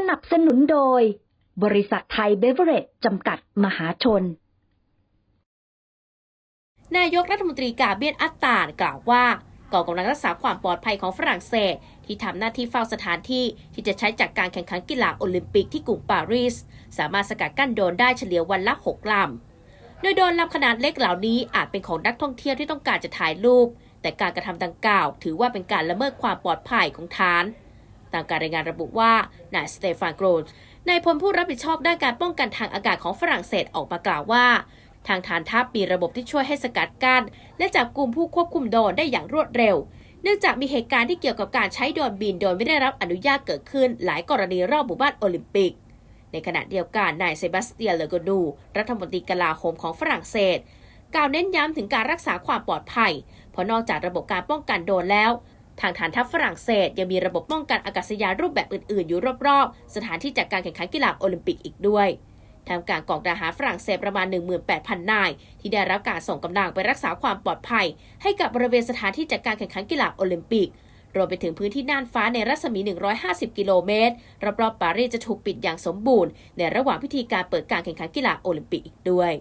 สนับสนุนโดย บริษัทไทยเบเวอเรจจำกัดมหาชน นายกรัฐมนตรีกาเบียนอัตตานกล่าวว่ากองกำลังรักษาความปลอดภัยของฝรั่งเศส ที่ทำหน้าที่เฝ้าสถานที่ที่จะใช้จากการแข่งขันกีฬาโอลิมปิกที่กรุงปารีส สามารถสกัดกั้นโดนได้เฉลี่ยวันละ 6ลำโดยโดนลำขนาดเล็กเหล่านี้อาจเป็นของนักท่องเที่ยวที่ต้องการจะถ่ายรูป แต่การกระทำดังกล่าว ถือว่าเป็นการละเมิดความปลอดภัยของฐาน ตามการรายงานระบุว่านายสเตฟานโกรนนายพลผู้รับผิดชอบด้านการป้องกันทางอากาศของฝรั่งเศสออกมากล่าวว่า ทางฐานทัพมีระบบที่ช่วยให้สกัดกั้นและจับกลุ่มผู้ควบคุมโดนได้อย่างรวดเร็ว เนื่องจากมีเหตุการณ์ที่เกี่ยวกับการใช้โดรนบินโดยไม่ได้รับอนุญาตเกิดขึ้น หลายกรณีรอบหมู่บ้านโอลิมปิก ในขณะเดียวกันนายเซบาสเตียนเลโกนู รัฐมนตรีกลาโหมของฝรั่งเศสกล่าวเน้นย้ำถึงการรักษาความปลอดภัย เพราะนอกจากระบบการป้องกันโดนแล้ว ทางฐานทัพฝรั่งเศสยังมีระบบป้องกันอากาศยานรูปแบบอื่น ๆ อยู่รอบ ๆ สถานที่จัดการแข่งขันกีฬาโอลิมปิกอีกด้วยทางการกองทหารฝรั่งเศสประมาณ 18,000 นาย ที่ได้รับการส่งกำลังไปรักษาความปลอดภัย ให้กับบริเวณสถานที่จัดการแข่งขันกีฬาโอลิมปิก รวมไปถึงพื้นที่น่านฟ้าในรัศมี 150 กิโลเมตร รอบๆปารีสจะถูกปิดอย่างสมบูรณ์ ในระหว่างพิธีการเปิดการแข่งขันกีฬาโอลิมปิกอีกด้วย